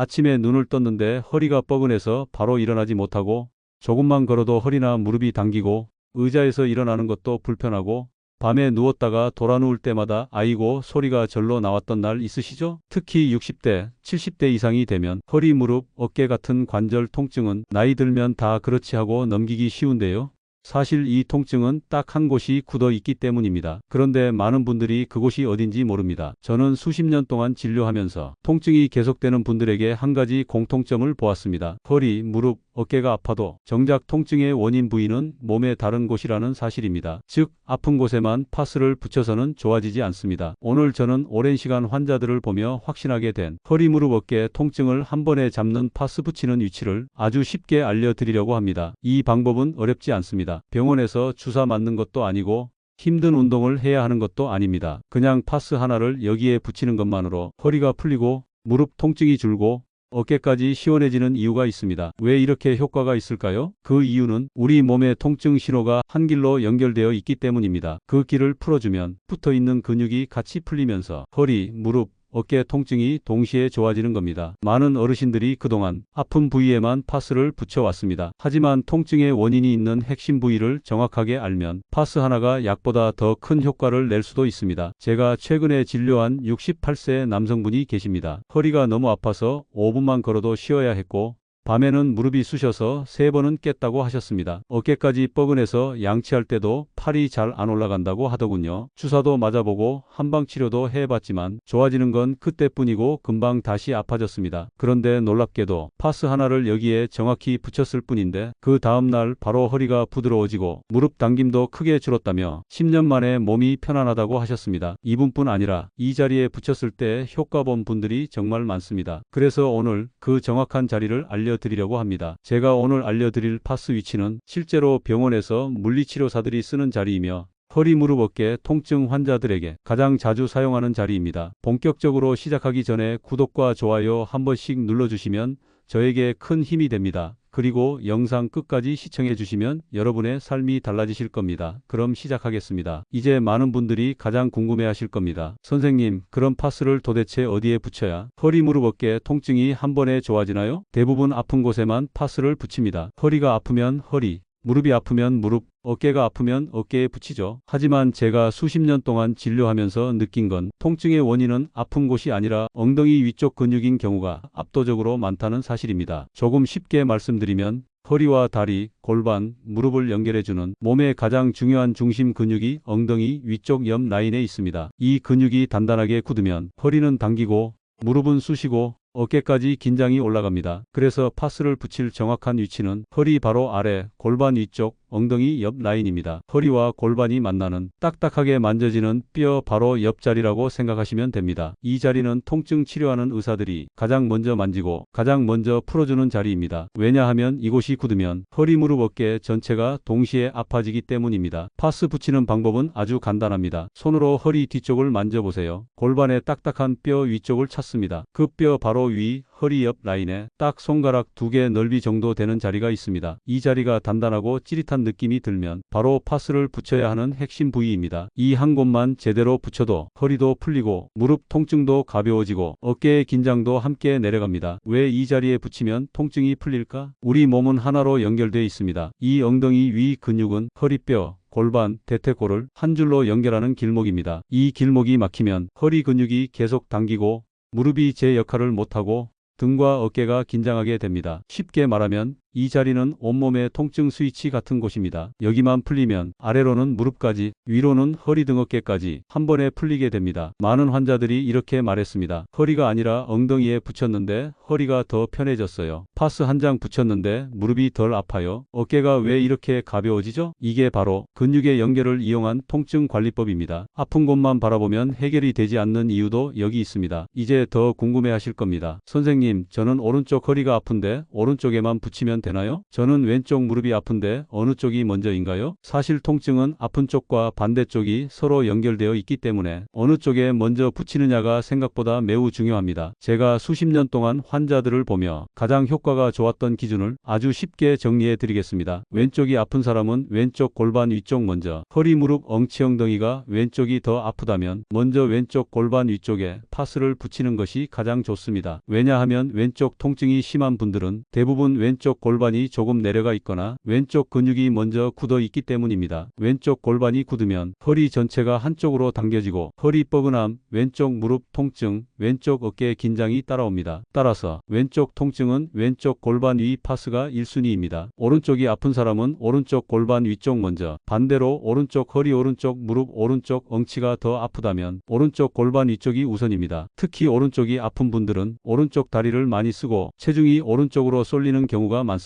아침에 눈을 떴는데 허리가 뻐근해서 바로 일어나지 못하고 조금만 걸어도 허리나 무릎이 당기고 의자에서 일어나는 것도 불편하고 밤에 누웠다가 돌아 누울 때마다 아이고 소리가 절로 나왔던 날 있으시죠? 특히 60대, 70대 이상이 되면 허리, 무릎, 어깨 같은 관절 통증은 나이 들면 다 그렇지 하고 넘기기 쉬운데요. 사실 이 통증은 딱 한 곳이 굳어 있기 때문입니다. 그런데 많은 분들이 그곳이 어딘지 모릅니다. 저는 수십 년 동안 진료하면서 통증이 계속되는 분들에게 한 가지 공통점을 보았습니다. 허리, 무릎, 어깨가 아파도 정작 통증의 원인 부위는 몸의 다른 곳이라는 사실입니다. 즉, 아픈 곳에만 파스를 붙여서는 좋아지지 않습니다. 오늘 저는 오랜 시간 환자들을 보며 확신하게 된 허리, 무릎, 어깨 통증을 한 번에 잡는 파스 붙이는 위치를 아주 쉽게 알려드리려고 합니다. 이 방법은 어렵지 않습니다. 병원에서 주사 맞는 것도 아니고 힘든 운동을 해야 하는 것도 아닙니다. 그냥 파스 하나를 여기에 붙이는 것만으로 허리가 풀리고 무릎 통증이 줄고 어깨까지 시원해지는 이유가 있습니다. 왜 이렇게 효과가 있을까요? 그 이유는 우리 몸의 통증 신호가 한 길로 연결되어 있기 때문입니다. 그 길을 풀어주면 붙어 있는 근육이 같이 풀리면서 허리, 무릎, 어깨 통증이 동시에 좋아지는 겁니다. 많은 어르신들이 그동안 아픈 부위에만 파스를 붙여왔습니다. 하지만 통증의 원인이 있는 핵심 부위를 정확하게 알면 파스 하나가 약보다 더 큰 효과를 낼 수도 있습니다. 제가 최근에 진료한 68세 남성분이 계십니다. 허리가 너무 아파서 5분만 걸어도 쉬어야 했고 밤에는 무릎이 쑤셔서 세 번은 깼다고 하셨습니다. 어깨까지 뻐근해서 양치할 때도 팔이 잘 안 올라간다고 하더군요. 주사도 맞아보고 한방 치료도 해봤지만 좋아지는 건 그때뿐이고 금방 다시 아파졌습니다. 그런데 놀랍게도 파스 하나를 여기에 정확히 붙였을 뿐인데 그 다음날 바로 허리가 부드러워지고 무릎 당김도 크게 줄었다며 10년 만에 몸이 편안하다고 하셨습니다. 이분뿐 아니라 이 자리에 붙였을 때 효과 본 분들이 정말 많습니다. 그래서 오늘 그 정확한 자리를 알려 드리려고 합니다. 제가 오늘 알려드릴 파스 위치는 실제로 병원에서 물리치료사들이 쓰는 자리이며 허리 무릎 어깨 통증 환자들에게 가장 자주 사용하는 자리입니다. 본격적으로 시작하기 전에 구독과 좋아요 한 번씩 눌러주시면 저에게 큰 힘이 됩니다. 그리고 영상 끝까지 시청해 주시면 여러분의 삶이 달라지실 겁니다. 그럼 시작하겠습니다. 이제 많은 분들이 가장 궁금해 하실 겁니다. 선생님, 그럼 파스를 도대체 어디에 붙여야 허리 무릎 어깨 통증이 한 번에 좋아지나요? 대부분 아픈 곳에만 파스를 붙입니다. 허리가 아프면 허리, 무릎이 아프면 무릎, 어깨가 아프면 어깨에 붙이죠. 하지만 제가 수십 년 동안 진료하면서 느낀 건 통증의 원인은 아픈 곳이 아니라 엉덩이 위쪽 근육인 경우가 압도적으로 많다는 사실입니다. 조금 쉽게 말씀드리면 허리와 다리, 골반, 무릎을 연결해주는 몸의 가장 중요한 중심 근육이 엉덩이 위쪽 옆 라인에 있습니다. 이 근육이 단단하게 굳으면 허리는 당기고 무릎은 쑤시고 어깨까지 긴장이 올라갑니다. 그래서 파스를 붙일 정확한 위치는 허리 바로 아래, 골반 위쪽, 엉덩이 옆 라인입니다. 허리와 골반이 만나는 딱딱하게 만져지는 뼈 바로 옆자리라고 생각하시면 됩니다. 이 자리는 통증 치료하는 의사들이 가장 먼저 만지고 가장 먼저 풀어주는 자리입니다. 왜냐하면 이곳이 굳으면 허리 무릎 어깨 전체가 동시에 아파지기 때문입니다. 파스 붙이는 방법은 아주 간단합니다. 손으로 허리 뒤쪽을 만져보세요. 골반의 딱딱한 뼈 위쪽을 찾습니다. 그 뼈 바로 위 허리 옆 라인에 딱 손가락 두 개 넓이 정도 되는 자리가 있습니다. 이 자리가 단단하고 찌릿한 느낌이 들면 바로 파스를 붙여야 하는 핵심 부위입니다. 이 한 곳만 제대로 붙여도 허리도 풀리고 무릎 통증도 가벼워지고 어깨의 긴장도 함께 내려갑니다. 왜 이 자리에 붙이면 통증이 풀릴까? 우리 몸은 하나로 연결되어 있습니다. 이 엉덩이 위 근육은 허리뼈, 골반, 대퇴골을 한 줄로 연결하는 길목입니다. 이 길목이 막히면 허리 근육이 계속 당기고 무릎이 제 역할을 못하고 등과 어깨가 긴장하게 됩니다. 쉽게 말하면 이 자리는 온몸의 통증 스위치 같은 곳입니다. 여기만 풀리면 아래로는 무릎까지, 위로는 허리 등 어깨까지 한 번에 풀리게 됩니다. 많은 환자들이 이렇게 말했습니다. 허리가 아니라 엉덩이에 붙였는데 허리가 더 편해졌어요. 파스 한 장 붙였는데 무릎이 덜 아파요. 어깨가 왜 이렇게 가벼워지죠? 이게 바로 근육의 연결을 이용한 통증 관리법입니다. 아픈 곳만 바라보면 해결이 되지 않는 이유도 여기 있습니다. 이제 더 궁금해 하실 겁니다. 선생님, 저는 오른쪽 허리가 아픈데 오른쪽에만 붙이면 되나요? 저는 왼쪽 무릎이 아픈데 어느 쪽이 먼저인가요? 사실 통증은 아픈 쪽과 반대쪽이 서로 연결되어 있기 때문에 어느 쪽에 먼저 붙이느냐가 생각보다 매우 중요합니다. 제가 수십 년 동안 환자들을 보며 가장 효과가 좋았던 기준을 아주 쉽게 정리해 드리겠습니다. 왼쪽이 아픈 사람은 왼쪽 골반 위쪽 먼저, 허리, 무릎, 엉치, 엉덩이가 왼쪽이 더 아프다면 먼저 왼쪽 골반 위쪽에 파스를 붙이는 것이 가장 좋습니다. 왜냐하면 왼쪽 통증이 심한 분들은 대부분 왼쪽 골반 이 조금 내려가 있거나 왼쪽 근육이 먼저 굳어 있기 때문입니다. 왼쪽 골반이 굳으면 허리 전체가 한쪽으로 당겨지고 허리 뻐근함, 왼쪽 무릎 통증, 왼쪽 어깨 긴장이 따라옵니다. 따라서 왼쪽 통증은 왼쪽 골반 위 파스가 1순위입니다. 오른쪽이 아픈 사람은 오른쪽 골반 위쪽 먼저, 반대로 오른쪽 허리 오른쪽 무릎 오른쪽 엉치가 더 아프다면 오른쪽 골반 위쪽이 우선입니다. 특히 오른쪽이 아픈 분들은 오른쪽 다리를 많이 쓰고 체중이 오른쪽으로 쏠리는 경우가 많습니다.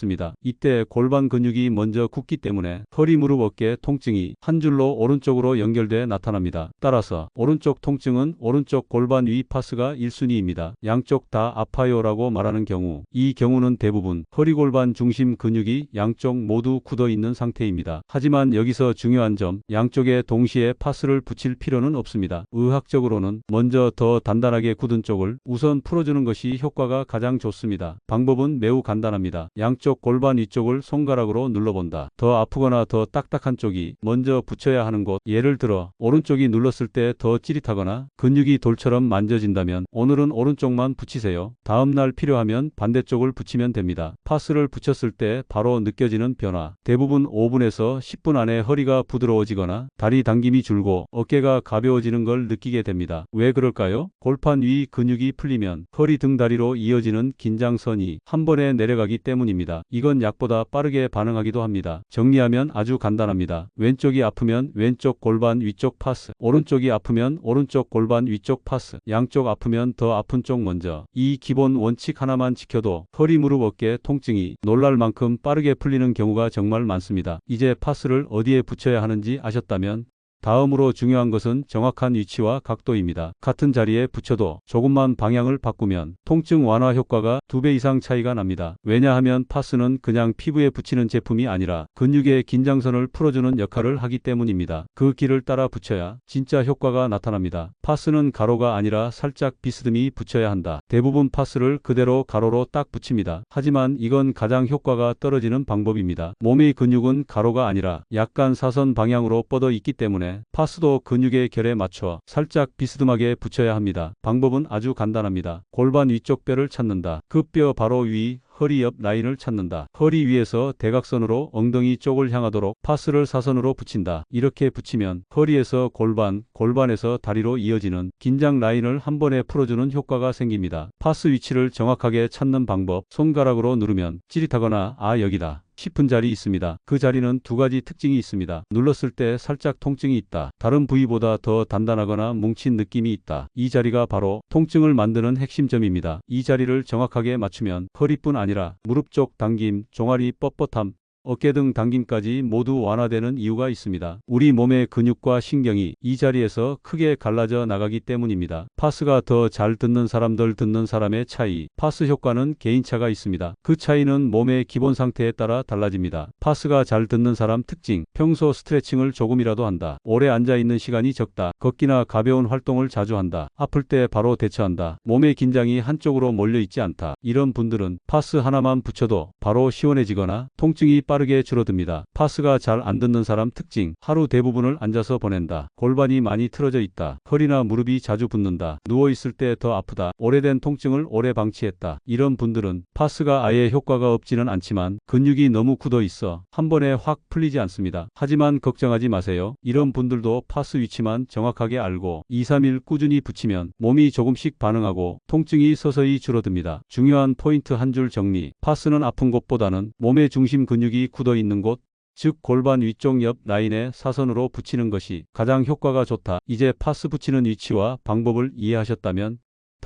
이때 골반 근육이 먼저 굳기 때문에 허리 무릎 어깨 통증이 한 줄로 오른쪽으로 연결돼 나타납니다. 따라서 오른쪽 통증은 오른쪽 골반 위 파스가 1순위입니다. 양쪽 다 아파요 라고 말하는 경우 이 경우는 대부분 허리 골반 중심 근육이 양쪽 모두 굳어 있는 상태입니다. 하지만 여기서 중요한 점 양쪽에 동시에 파스를 붙일 필요는 없습니다. 의학적으로는 먼저 더 단단하게 굳은 쪽을 우선 풀어주는 것이 효과가 가장 좋습니다. 방법은 매우 간단합니다. 양쪽 골반 위쪽을 손가락으로 눌러본다. 더 아프거나 더 딱딱한 쪽이 먼저 붙여야 하는 곳 예를 들어 오른쪽이 눌렀을 때 더 찌릿하거나 근육이 돌처럼 만져진다면 오늘은 오른쪽만 붙이세요. 다음날 필요하면 반대쪽을 붙이면 됩니다. 파스를 붙였을 때 바로 느껴지는 변화 대부분 5분에서 10분 안에 허리가 부드러워지거나 다리 당김이 줄고 어깨가 가벼워지는 걸 느끼게 됩니다. 왜 그럴까요? 골판 위 근육이 풀리면 허리 등 다리로 이어지는 긴장선이 한 번에 내려가기 때문입니다. 이건 약보다 빠르게 반응하기도 합니다. 정리하면 아주 간단합니다. 왼쪽이 아프면 왼쪽 골반 위쪽 파스, 오른쪽이 아프면 오른쪽 골반 위쪽 파스, 양쪽 아프면 더 아픈 쪽 먼저. 이 기본 원칙 하나만 지켜도 허리 무릎 어깨 통증이 놀랄 만큼 빠르게 풀리는 경우가 정말 많습니다. 이제 파스를 어디에 붙여야 하는지 아셨다면 다음으로 중요한 것은 정확한 위치와 각도입니다. 같은 자리에 붙여도 조금만 방향을 바꾸면 통증 완화 효과가 두배 이상 차이가 납니다. 왜냐하면 파스는 그냥 피부에 붙이는 제품이 아니라 근육의 긴장선을 풀어주는 역할을 하기 때문입니다. 그 길을 따라 붙여야 진짜 효과가 나타납니다. 파스는 가로가 아니라 살짝 비스듬히 붙여야 한다. 대부분 파스를 그대로 가로로 딱 붙입니다. 하지만 이건 가장 효과가 떨어지는 방법입니다. 몸의 근육은 가로가 아니라 약간 사선 방향으로 뻗어 있기 때문에 파스도 근육의 결에 맞춰 살짝 비스듬하게 붙여야 합니다. 방법은 아주 간단합니다. 골반 위쪽 뼈를 찾는다. 그 뼈 바로 위 허리 옆 라인을 찾는다. 허리 위에서 대각선으로 엉덩이 쪽을 향하도록 파스를 사선으로 붙인다. 이렇게 붙이면 허리에서 골반, 골반에서 다리로 이어지는 긴장 라인을 한 번에 풀어주는 효과가 생깁니다. 파스 위치를 정확하게 찾는 방법, 손가락으로 누르면 찌릿하거나 아 여기다. 싶은 자리 있습니다. 그 자리는 두 가지 특징이 있습니다. 눌렀을 때 살짝 통증이 있다. 다른 부위보다 더 단단하거나 뭉친 느낌이 있다. 이 자리가 바로 통증을 만드는 핵심점입니다. 이 자리를 정확하게 맞추면 허리뿐 아니라 무릎 쪽 당김, 종아리 뻣뻣함, 어깨 등 당김까지 모두 완화되는 이유가 있습니다. 우리 몸의 근육과 신경이 이 자리에서 크게 갈라져 나가기 때문입니다. 파스가 더 잘 듣는 사람 덜 듣는 사람의 차이. 파스 효과는 개인차가 있습니다. 그 차이는 몸의 기본 상태에 따라 달라집니다. 파스가 잘 듣는 사람 특징. 평소 스트레칭을 조금이라도 한다. 오래 앉아 있는 시간이 적다. 걷기나 가벼운 활동을 자주 한다. 아플 때 바로 대처한다. 몸의 긴장이 한쪽으로 몰려 있지 않다. 이런 분들은 파스 하나만 붙여도 바로 시원해지거나 통증이 빠르게 줄어듭니다. 파스가 잘 안 듣는 사람 특징. 하루 대부분을 앉아서 보낸다. 골반이 많이 틀어져 있다. 허리나 무릎이 자주 붓는다. 누워 있을 때 더 아프다. 오래된 통증을 오래 방치했다. 이런 분들은 파스가 아예 효과가 없지는 않지만 근육이 너무 굳어 있어 한 번에 확 풀리지 않습니다. 하지만 걱정하지 마세요. 이런 분들도 파스 위치만 정확하게 알고 2, 3일 꾸준히 붙이면 몸이 조금씩 반응하고 통증이 서서히 줄어듭니다. 중요한 포인트 한 줄 정리. 파스는 아픈 곳보다는 몸의 중심 근육이 굳어 있는 곳, 즉 골반 위쪽 옆 라인에 사선으로 붙이는 것이 가장 효과가 좋다. 이제 파스 붙이는 위치와 방법을 이해하셨다면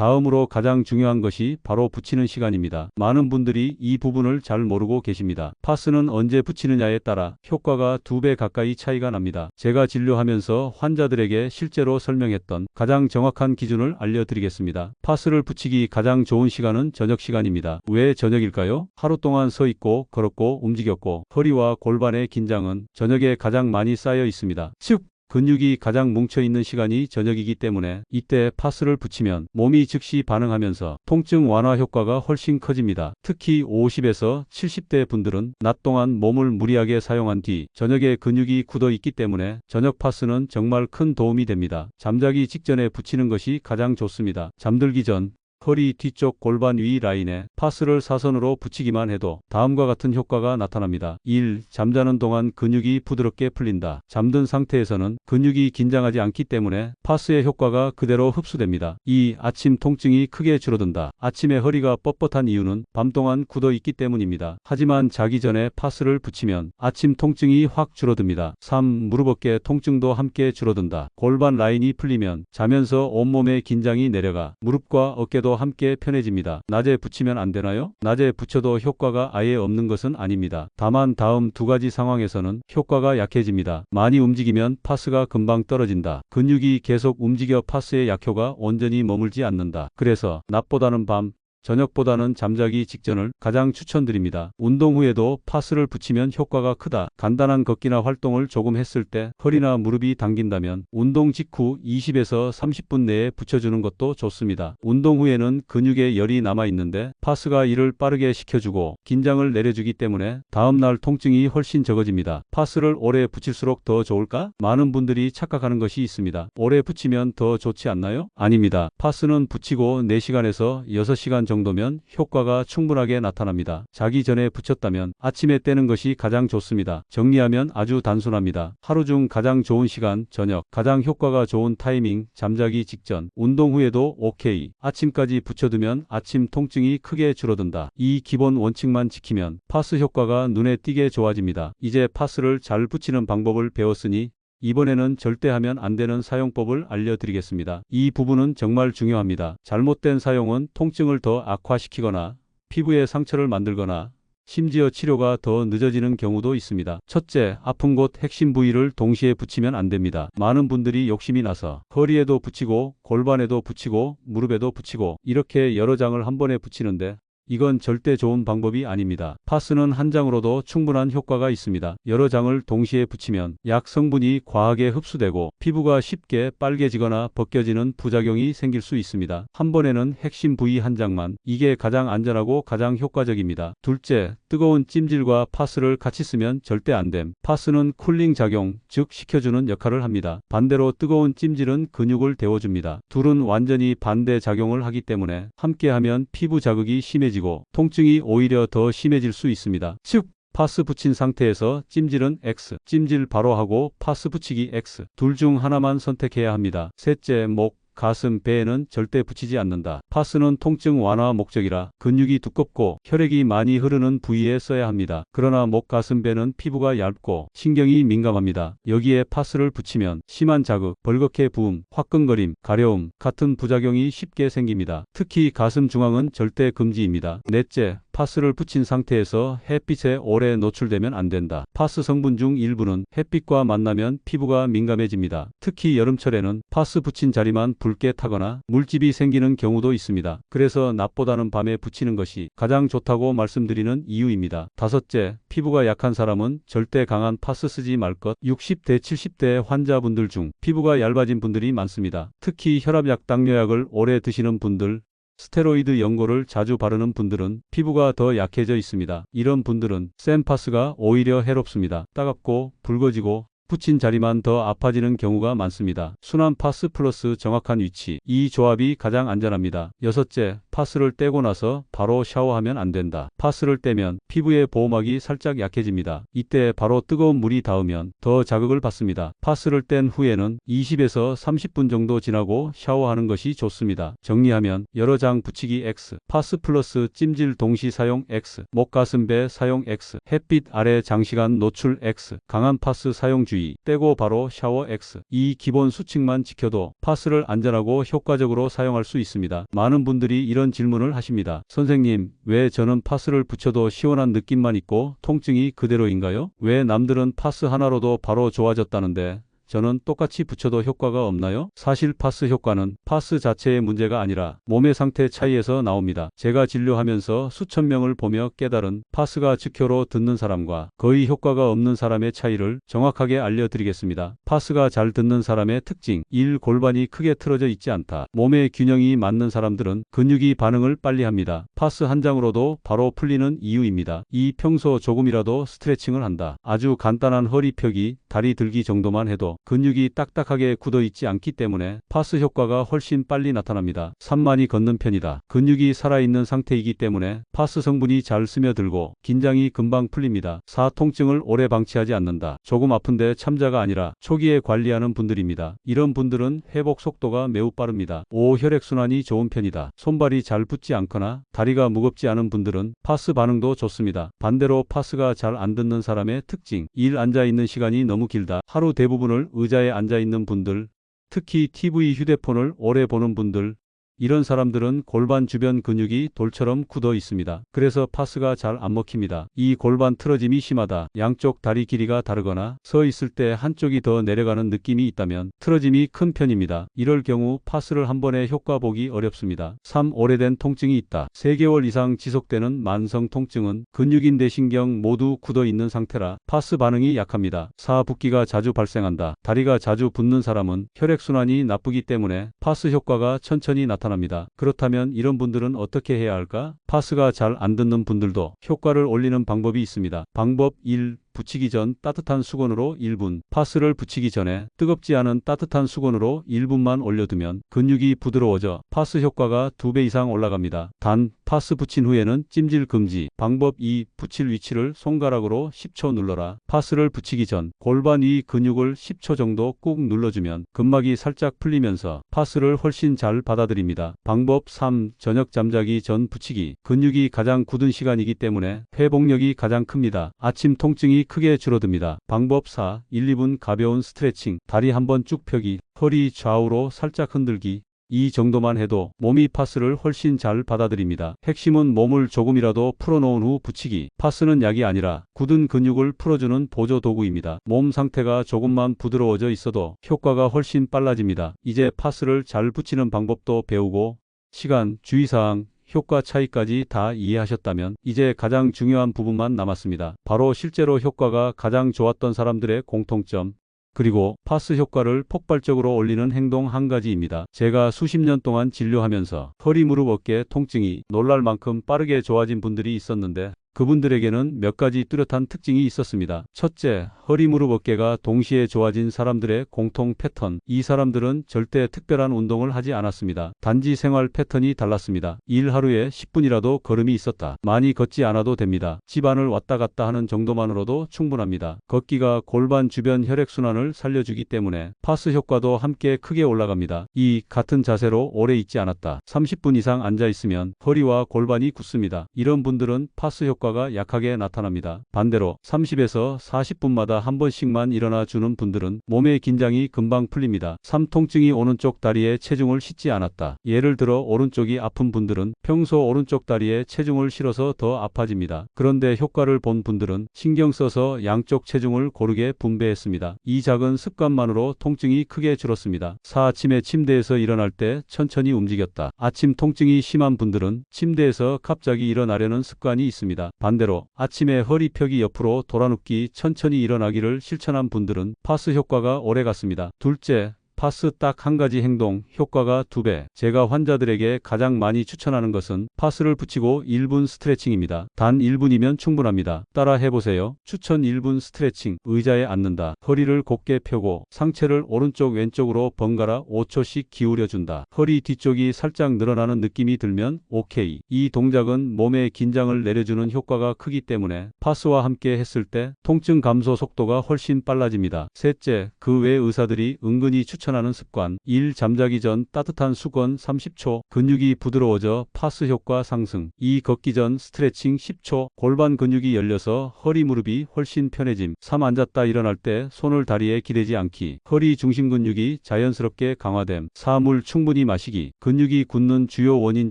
다음으로 가장 중요한 것이 바로 붙이는 시간입니다. 많은 분들이 이 부분을 잘 모르고 계십니다. 파스는 언제 붙이느냐에 따라 효과가 두 배 가까이 차이가 납니다. 제가 진료하면서 환자들에게 실제로 설명했던 가장 정확한 기준을 알려드리겠습니다. 파스를 붙이기 가장 좋은 시간은 저녁 시간입니다. 왜 저녁일까요? 하루 동안 서 있고 걸었고 움직였고 허리와 골반의 긴장은 저녁에 가장 많이 쌓여 있습니다. 즉 근육이 가장 뭉쳐 있는 시간이 저녁이기 때문에 이때 파스를 붙이면 몸이 즉시 반응하면서 통증 완화 효과가 훨씬 커집니다. 특히 50에서 70대 분들은 낮 동안 몸을 무리하게 사용한 뒤 저녁에 근육이 굳어 있기 때문에 저녁 파스는 정말 큰 도움이 됩니다. 잠자기 직전에 붙이는 것이 가장 좋습니다. 잠들기 전 허리 뒤쪽 골반 위 라인에 파스를 사선으로 붙이기만 해도 다음과 같은 효과가 나타납니다. 1. 잠자는 동안 근육이 부드럽게 풀린다. 잠든 상태에서는 근육이 긴장하지 않기 때문에 파스의 효과가 그대로 흡수됩니다. 2. 아침 통증이 크게 줄어든다. 아침에 허리가 뻣뻣한 이유는 밤 동안 굳어 있기 때문입니다. 하지만 자기 전에 파스를 붙이면 아침 통증이 확 줄어듭니다. 3. 무릎 어깨 통증도 함께 줄어든다. 골반 라인이 풀리면 자면서 온몸의 긴장이 내려가 무릎과 어깨도 함께 편해집니다. 낮에 붙이면 안 되나요? 낮에 붙여도 효과가 아예 없는 것은 아닙니다. 다만 다음 두 가지 상황에서는 효과가 약해집니다. 많이 움직이면 파스가 금방 떨어진다. 근육이 계속 움직여 파스의 약효가 온전히 머물지 않는다. 그래서 낮보다는 밤, 저녁보다는 잠자기 직전을 가장 추천드립니다. 운동 후에도 파스를 붙이면 효과가 크다. 간단한 걷기나 활동을 조금 했을 때 허리나 무릎이 당긴다면 운동 직후 20에서 30분 내에 붙여주는 것도 좋습니다. 운동 후에는 근육에 열이 남아 있는데 파스가 이를 빠르게 식혀주고 긴장을 내려주기 때문에 다음날 통증이 훨씬 적어집니다. 파스를 오래 붙일수록 더 좋을까? 많은 분들이 착각하는 것이 있습니다. 오래 붙이면 더 좋지 않나요? 아닙니다. 파스는 붙이고 4시간에서 6시간 정도 정도면 효과가 충분하게 나타납니다. 자기 전에 붙였다면 아침에 떼는 것이 가장 좋습니다. 정리하면 아주 단순합니다. 하루 중 가장 좋은 시간 저녁, 가장 효과가 좋은 타이밍 잠자기 직전, 운동 후에도 오케이. 아침까지 붙여두면 아침 통증이 크게 줄어든다. 이 기본 원칙만 지키면 파스 효과가 눈에 띄게 좋아집니다. 이제 파스를 잘 붙이는 방법을 배웠으니 이번에는 절대 하면 안 되는 사용법을 알려드리겠습니다. 이 부분은 정말 중요합니다. 잘못된 사용은 통증을 더 악화시키거나 피부에 상처를 만들거나 심지어 치료가 더 늦어지는 경우도 있습니다. 첫째, 아픈 곳 핵심 부위를 동시에 붙이면 안 됩니다. 많은 분들이 욕심이 나서 허리에도 붙이고 골반에도 붙이고 무릎에도 붙이고 이렇게 여러 장을 한 번에 붙이는데 이건 절대 좋은 방법이 아닙니다. 파스는 한 장으로도 충분한 효과가 있습니다. 여러 장을 동시에 붙이면 약 성분이 과하게 흡수되고 피부가 쉽게 빨개지거나 벗겨지는 부작용이 생길 수 있습니다. 한 번에는 핵심 부위 한 장만 이게 가장 안전하고 가장 효과적입니다. 둘째, 뜨거운 찜질과 파스를 같이 쓰면 절대 안 됨. 파스는 쿨링 작용, 즉 식혀주는 역할을 합니다. 반대로 뜨거운 찜질은 근육을 데워줍니다. 둘은 완전히 반대 작용을 하기 때문에 함께하면 피부 자극이 심해집니다. 심해지고 통증이 오히려 더 심해질 수 있습니다. 즉 파스 붙인 상태에서 찜질은 X, 찜질 바로 하고 파스 붙이기 X. 둘 중 하나만 선택해야 합니다. 셋째, 목, 가슴, 배에는 절대 붙이지 않는다. 파스는 통증 완화 목적이라 근육이 두껍고 혈액이 많이 흐르는 부위에 써야 합니다. 그러나 목, 가슴, 배는 피부가 얇고 신경이 민감합니다. 여기에 파스를 붙이면 심한 자극, 벌겋게 부음, 화끈거림, 가려움 같은 부작용이 쉽게 생깁니다. 특히 가슴 중앙은 절대 금지입니다. 넷째, 파스를 붙인 상태에서 햇빛에 오래 노출되면 안 된다. 파스 성분 중 일부는 햇빛과 만나면 피부가 민감해집니다. 특히 여름철에는 파스 붙인 자리만 붉게 타거나 물집이 생기는 경우도 있습니다. 그래서 낮보다는 밤에 붙이는 것이 가장 좋다고 말씀드리는 이유입니다. 다섯째, 피부가 약한 사람은 절대 강한 파스 쓰지 말 것. 60대 70대 환자분들 중 피부가 얇아진 분들이 많습니다. 특히 혈압약 당뇨약을 오래 드시는 분들, 스테로이드 연고를 자주 바르는 분들은 피부가 더 약해져 있습니다. 이런 분들은 센파스가 오히려 해롭습니다. 따갑고 붉어지고 붙인 자리만 더 아파지는 경우가 많습니다. 순환 파스 플러스 정확한 위치. 이 조합이 가장 안전합니다. 여섯째, 파스를 떼고 나서 바로 샤워하면 안 된다. 파스를 떼면 피부의 보호막이 살짝 약해집니다. 이때 바로 뜨거운 물이 닿으면 더 자극을 받습니다. 파스를 뗀 후에는 20에서 30분 정도 지나고 샤워하는 것이 좋습니다. 정리하면 여러 장 붙이기 X, 파스 플러스 찜질 동시 사용 X, 목가슴배 사용 X, 햇빛 아래 장시간 노출 X, 강한 파스 사용 주의, 떼고 바로 샤워 X. 이 기본 수칙만 지켜도 파스를 안전하고 효과적으로 사용할 수 있습니다. 많은 분들이 이런 질문을 하십니다. 선생님, 왜 저는 파스를 붙여도 시원한 느낌만 있고 통증이 그대로인가요? 왜 남들은 파스 하나로도 바로 좋아졌다는데 저는 똑같이 붙여도 효과가 없나요? 사실 파스 효과는 파스 자체의 문제가 아니라 몸의 상태 차이에서 나옵니다. 제가 진료하면서 수천 명을 보며 깨달은 파스가 즉효로 듣는 사람과 거의 효과가 없는 사람의 차이를 정확하게 알려드리겠습니다. 파스가 잘 듣는 사람의 특징 1. 골반이 크게 틀어져 있지 않다. 몸의 균형이 맞는 사람들은 근육이 반응을 빨리 합니다. 파스 한 장으로도 바로 풀리는 이유입니다. 2. 평소 조금이라도 스트레칭을 한다. 아주 간단한 허리 펴기, 다리 들기 정도만 해도 근육이 딱딱하게 굳어 있지 않기 때문에 파스 효과가 훨씬 빨리 나타납니다. 3. 많이 걷는 편이다. 근육이 살아있는 상태이기 때문에 파스 성분이 잘 스며들고 긴장이 금방 풀립니다. 4. 통증을 오래 방치하지 않는다. 조금 아픈데 참자가 아니라 초기에 관리하는 분들입니다. 이런 분들은 회복 속도가 매우 빠릅니다. 5. 혈액순환이 좋은 편이다. 손발이 잘 붙지 않거나 다리가 무겁지 않은 분들은 파스 반응도 좋습니다. 반대로 파스가 잘 안 듣는 사람의 특징 1. 앉아있는 시간이 너무 길다. 하루 대부분을 의자에 앉아 있는 분들, 특히 TV 휴대폰을 오래 보는 분들, 이런 사람들은 골반 주변 근육이 돌처럼 굳어 있습니다. 그래서 파스가 잘 안 먹힙니다. 이 골반 틀어짐이 심하다. 양쪽 다리 길이가 다르거나 서 있을 때 한쪽이 더 내려가는 느낌이 있다면 틀어짐이 큰 편입니다. 이럴 경우 파스를 한 번에 효과 보기 어렵습니다. 3. 오래된 통증이 있다. 3개월 이상 지속되는 만성 통증은 근육인 대신경 모두 굳어 있는 상태라 파스 반응이 약합니다. 4. 붓기가 자주 발생한다. 다리가 자주 붓는 사람은 혈액순환이 나쁘기 때문에 파스 효과가 천천히 나타납니다. 나타납니다. 그렇다면 이런 분들은 어떻게 해야 할까? 파스가 잘 안 듣는 분들도 효과를 올리는 방법이 있습니다. 방법 1. 붙이기 전 따뜻한 수건으로 1분, 파스를 붙이기 전에 뜨겁지 않은 따뜻한 수건으로 1분만 올려두면 근육이 부드러워져 파스 효과가 2배 이상 올라갑니다. 단, 파스 붙인 후에는 찜질 금지. 방법 2. 붙일 위치를 손가락으로 10초 눌러라. 파스를 붙이기 전 골반 위 근육을 10초 정도 꾹 눌러주면 근막이 살짝 풀리면서 파스를 훨씬 잘 받아들입니다. 방법 3. 저녁 잠자기 전 붙이기. 근육이 가장 굳은 시간이기 때문에 회복력이 가장 큽니다. 아침 통증이 크게 줄어듭니다. 방법 4. 1, 2분 가벼운 스트레칭, 다리 한번 쭉 펴기, 허리 좌우로 살짝 흔들기, 이 정도만 해도 몸이 파스를 훨씬 잘 받아들입니다. 핵심은 몸을 조금이라도 풀어놓은 후 붙이기. 파스는 약이 아니라 굳은 근육을 풀어주는 보조 도구입니다. 몸 상태가 조금만 부드러워져 있어도 효과가 훨씬 빨라집니다. 이제 파스를 잘 붙이는 방법도 배우고 시간, 주의사항, 효과 차이까지 다 이해하셨다면 이제 가장 중요한 부분만 남았습니다. 바로 실제로 효과가 가장 좋았던 사람들의 공통점, 그리고 파스 효과를 폭발적으로 올리는 행동 한 가지입니다. 제가 수십 년 동안 진료하면서 허리 무릎 어깨 통증이 놀랄 만큼 빠르게 좋아진 분들이 있었는데 그분들에게는 몇 가지 뚜렷한 특징이 있었습니다. 첫째, 허리 무릎 어깨가 동시에 좋아진 사람들의 공통 패턴. 이 사람들은 절대 특별한 운동을 하지 않았습니다. 단지 생활 패턴이 달랐습니다. 일 하루에 10분이라도 걸음이 있었다. 많이 걷지 않아도 됩니다. 집안을 왔다 갔다 하는 정도만으로도 충분합니다. 걷기가 골반 주변 혈액순환을 살려주기 때문에 파스 효과도 함께 크게 올라갑니다. 이 같은 자세로 오래 있지 않았다. 30분 이상 앉아 있으면 허리와 골반이 굳습니다. 이런 분들은 파스 효과 효과가 약하게 나타납니다. 반대로 30에서 40분마다 한 번씩만 일어나 주는 분들은 몸의 긴장이 금방 풀립니다. 3. 통증이 오는 쪽 다리에 체중을 싣지 않았다. 예를 들어 오른쪽이 아픈 분들은 평소 오른쪽 다리에 체중을 실어서 더 아파집니다. 그런데 효과를 본 분들은 신경 써서 양쪽 체중을 고르게 분배했습니다. 이 작은 습관만으로 통증이 크게 줄었습니다. 4. 아침에 침대에서 일어날 때 천천히 움직였다. 아침 통증이 심한 분들은 침대에서 갑자기 일어나려는 습관이 있습니다. 반대로 아침에 허리 펴기 옆으로 돌아눕기 천천히 일어나기를 실천한 분들은 파스 효과가 오래 갔습니다. 둘째, 파스 딱 한 가지 행동, 효과가 두 배. 제가 환자들에게 가장 많이 추천하는 것은 파스를 붙이고 1분 스트레칭입니다. 단 1분이면 충분합니다. 따라 해보세요. 추천 1분 스트레칭. 의자에 앉는다. 허리를 곧게 펴고 상체를 오른쪽 왼쪽으로 번갈아 5초씩 기울여준다. 허리 뒤쪽이 살짝 늘어나는 느낌이 들면 오케이. 이 동작은 몸의 긴장을 내려주는 효과가 크기 때문에 파스와 함께 했을 때 통증 감소 속도가 훨씬 빨라집니다. 셋째, 그 외 의사들이 은근히 추천 하는 습관. 1. 잠자기 전 따뜻한 수건 30초. 근육이 부드러워져 파스 효과 상승. 2. 걷기 전 스트레칭 10초. 골반 근육이 열려서 허리 무릎이 훨씬 편해짐. 3. 앉았다 일어날 때 손을 다리에 기대지 않기. 허리 중심 근육이 자연스럽게 강화됨. 4. 물 충분히 마시기. 근육이 굳는 주요 원인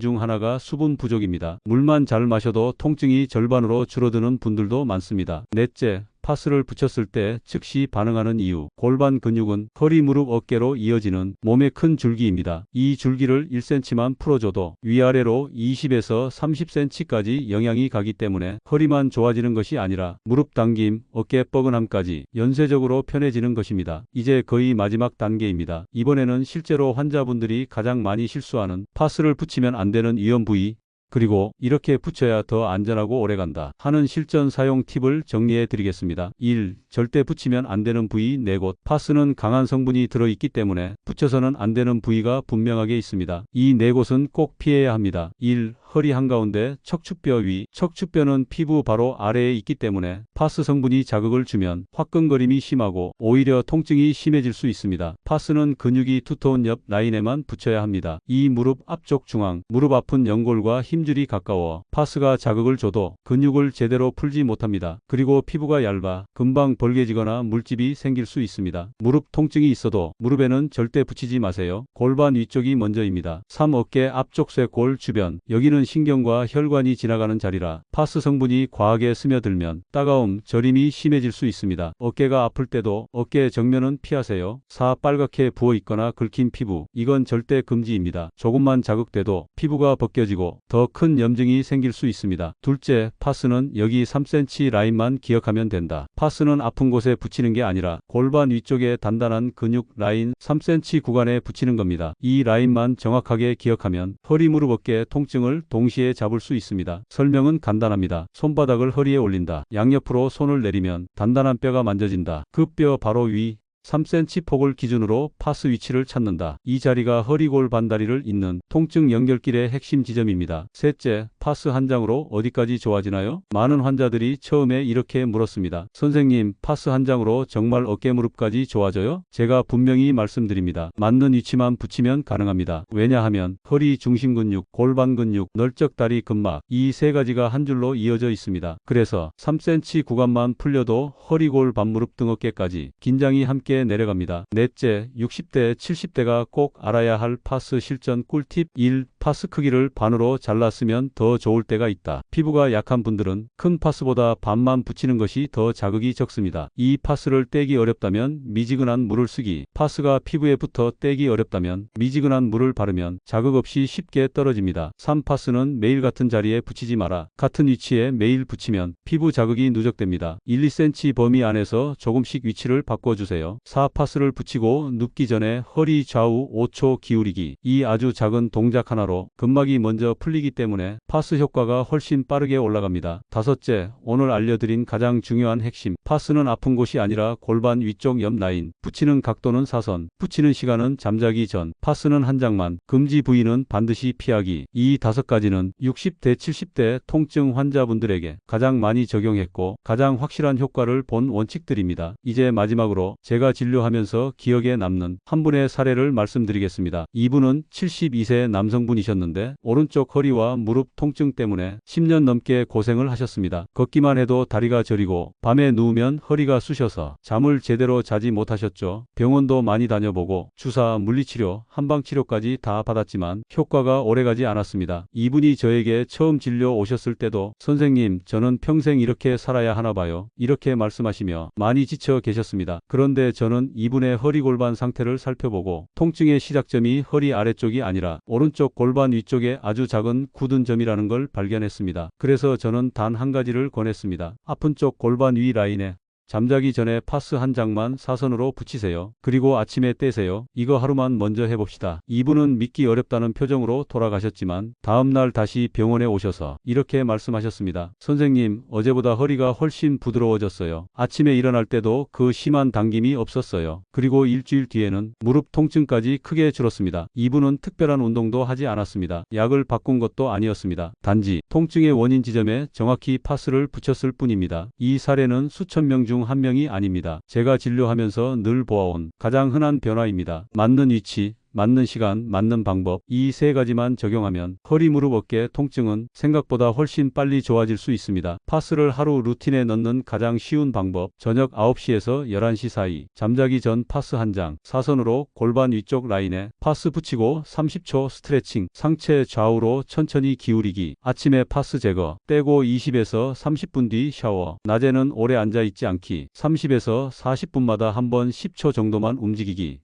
중 하나가 수분 부족입니다. 물만 잘 마셔도 통증이 절반으로 줄어드는 분들도 많습니다. 넷째, 파스를 붙였을 때 즉시 반응하는 이유. 골반 근육은 허리, 무릎, 어깨로 이어지는 몸의 큰 줄기입니다. 이 줄기를 1cm만 풀어줘도 위아래로 20에서 30cm까지 영향이 가기 때문에 허리만 좋아지는 것이 아니라 무릎 당김, 어깨 뻐근함까지 연쇄적으로 편해지는 것입니다. 이제 거의 마지막 단계입니다. 이번에는 실제로 환자분들이 가장 많이 실수하는 파스를 붙이면 안 되는 위험 부위, 그리고 이렇게 붙여야 더 안전하고 오래간다 하는 실전 사용 팁을 정리해 드리겠습니다. 1. 절대 붙이면 안 되는 부위 4곳. 파스는 강한 성분이 들어있기 때문에 붙여서는 안 되는 부위가 분명하게 있습니다. 이 4곳은 꼭 피해야 합니다. 1. 허리 한가운데 척추뼈 위. 척추뼈는 피부 바로 아래에 있기 때문에 파스 성분이 자극을 주면 화끈거림이 심하고 오히려 통증이 심해질 수 있습니다. 파스는 근육이 두터운 옆 라인에만 붙여야 합니다. 이 무릎 앞쪽 중앙, 무릎 아픈 연골과 힘줄이 가까워 파스가 자극을 줘도 근육을 제대로 풀지 못합니다. 그리고 피부가 얇아 금방 벌게지거나 물집이 생길 수 있습니다. 무릎 통증이 있어도 무릎에는 절대 붙이지 마세요. 골반 위쪽이 먼저입니다. 3. 어깨 앞쪽 쇄골 주변. 여기는 신경과 혈관이 지나가는 자리라 파스 성분이 과하게 스며들면 따가움, 저림이 심해질 수 있습니다. 어깨가 아플 때도 어깨 정면은 피하세요. 4. 빨갛게 부어 있거나 긁힌 피부. 이건 절대 금지입니다. 조금만 자극돼도 피부가 벗겨지고 더 큰 염증이 생길 수 있습니다. 둘째, 파스는 여기 3cm 라인만 기억하면 된다. 파스는 아픈 곳에 붙이는 게 아니라 골반 위쪽에 단단한 근육 라인 3cm 구간에 붙이는 겁니다. 이 라인만 정확하게 기억하면 허리 무릎 어깨 통증을 동시에 잡을 수 있습니다. 설명은 간단합니다. 손바닥을 허리에 올린다. 양옆으로 손을 내리면 단단한 뼈가 만져진다. 그 뼈 바로 위 3cm 폭을 기준으로 파스 위치를 찾는다. 이 자리가 허리골 반다리를 잇는 통증 연결길의 핵심 지점입니다. 셋째, 파스 한 장으로 어디까지 좋아지나요? 많은 환자들이 처음에 이렇게 물었습니다. 선생님, 파스 한 장으로 정말 어깨 무릎까지 좋아져요? 제가 분명히 말씀드립니다. 맞는 위치만 붙이면 가능합니다. 왜냐하면 허리 중심 근육, 골반 근육, 널쩍 다리 근막 이 세 가지가 한 줄로 이어져 있습니다. 그래서 3cm 구간만 풀려도 허리골 반무릎 등 어깨까지 긴장이 함께 내려갑니다. 넷째, 60대, 70대가 꼭 알아야 할 파스 실전 꿀팁 1. 파스 크기를 반으로 잘랐으면 더 좋을 때가 있다. 피부가 약한 분들은 큰 파스보다 반만 붙이는 것이 더 자극이 적습니다. 이 파스를 떼기 어렵다면 미지근한 물을 쓰기. 파스가 피부에 붙어 떼기 어렵다면 미지근한 물을 바르면 자극 없이 쉽게 떨어집니다. 3. 파스는 매일 같은 자리에 붙이지 마라. 같은 위치에 매일 붙이면 피부 자극이 누적됩니다. 1, 2cm 범위 안에서 조금씩 위치를 바꿔주세요. 4. 파스를 붙이고 눕기 전에 허리 좌우 5초 기울이기. 이 아주 작은 동작 하나로 근막이 먼저 풀리기 때문에 파스 효과가 훨씬 빠르게 올라갑니다. 다섯째, 오늘 알려드린 가장 중요한 핵심. 파스는 아픈 곳이 아니라 골반 위쪽 옆 라인. 붙이는 각도는 사선. 붙이는 시간은 잠자기 전. 파스는 한 장만. 금지 부위는 반드시 피하기. 이 다섯 가지는 60대, 70대 통증 환자분들에게 가장 많이 적용했고 가장 확실한 효과를 본 원칙들입니다. 이제 마지막으로 제가 진료하면서 기억에 남는 한 분의 사례를 말씀드리겠습니다. 이분은 72세 남성분이셨는데 오른쪽 허리와 무릎 통증 때문에 10년 넘게 고생을 하셨습니다. 걷기만 해도 다리가 저리고 밤에 누우면 허리가 쑤셔서 잠을 제대로 자지 못하셨죠. 병원도 많이 다녀보고 주사, 물리치료, 한방치료까지 다 받았지만 효과가 오래가지 않았습니다. 이분이 저에게 처음 진료 오셨을 때도 선생님 저는 평생 이렇게 살아야 하나 봐요. 이렇게 말씀하시며 많이 지쳐 계셨습니다. 그런데 저는 이분의 허리 골반 상태를 살펴보고 통증의 시작점이 허리 아래쪽이 아니라 오른쪽 골반 위쪽에 아주 작은 굳은 점이라는 걸 발견했습니다. 그래서 저는 단 한 가지를 권했습니다. 아픈 쪽 골반 위 라인에 잠자기 전에 파스 한 장만 사선으로 붙이세요. 그리고 아침에 떼세요. 이거 하루만 먼저 해봅시다. 이분은 믿기 어렵다는 표정으로 돌아가셨지만 다음날 다시 병원에 오셔서 이렇게 말씀하셨습니다. 선생님, 어제보다 허리가 훨씬 부드러워졌어요. 아침에 일어날 때도 그 심한 당김이 없었어요. 그리고 일주일 뒤에는 무릎 통증까지 크게 줄었습니다. 이분은 특별한 운동도 하지 않았습니다. 약을 바꾼 것도 아니었습니다. 단지 통증의 원인 지점에 정확히 파스를 붙였을 뿐입니다. 이 사례는 수천 명중 한 명이 아닙니다. 제가 진료하면서 늘 보아온 가장 흔한 변화입니다. 맞는 위치, 맞는 시간, 맞는 방법 이 세 가지만 적용하면 허리 무릎 어깨 통증은 생각보다 훨씬 빨리 좋아질 수 있습니다. 파스를 하루 루틴에 넣는 가장 쉬운 방법 저녁 9시에서 11시 사이 잠자기 전 파스 한 장 사선으로 골반 위쪽 라인에 파스 붙이고 30초 스트레칭 상체 좌우로 천천히 기울이기 아침에 파스 제거 떼고 20에서 30분 뒤 샤워 낮에는 오래 앉아 있지 않기 30에서 40분마다 한 번 10초 정도만 움직이기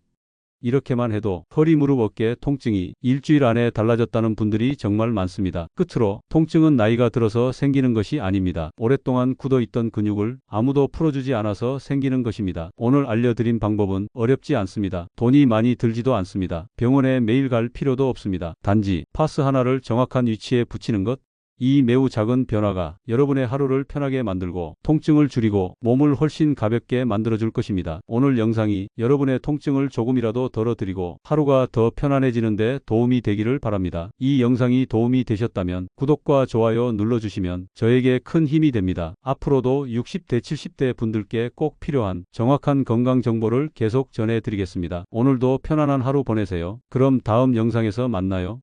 이렇게만 해도 허리 무릎 어깨 통증이 일주일 안에 달라졌다는 분들이 정말 많습니다. 끝으로 통증은 나이가 들어서 생기는 것이 아닙니다. 오랫동안 굳어 있던 근육을 아무도 풀어주지 않아서 생기는 것입니다. 오늘 알려드린 방법은 어렵지 않습니다. 돈이 많이 들지도 않습니다. 병원에 매일 갈 필요도 없습니다. 단지 파스 하나를 정확한 위치에 붙이는 것 이 매우 작은 변화가 여러분의 하루를 편하게 만들고 통증을 줄이고 몸을 훨씬 가볍게 만들어 줄 것입니다. 오늘 영상이 여러분의 통증을 조금이라도 덜어드리고 하루가 더 편안해지는데 도움이 되기를 바랍니다. 이 영상이 도움이 되셨다면 구독과 좋아요 눌러주시면 저에게 큰 힘이 됩니다. 앞으로도 60대 70대 분들께 꼭 필요한 정확한 건강 정보를 계속 전해드리겠습니다. 오늘도 편안한 하루 보내세요. 그럼 다음 영상에서 만나요.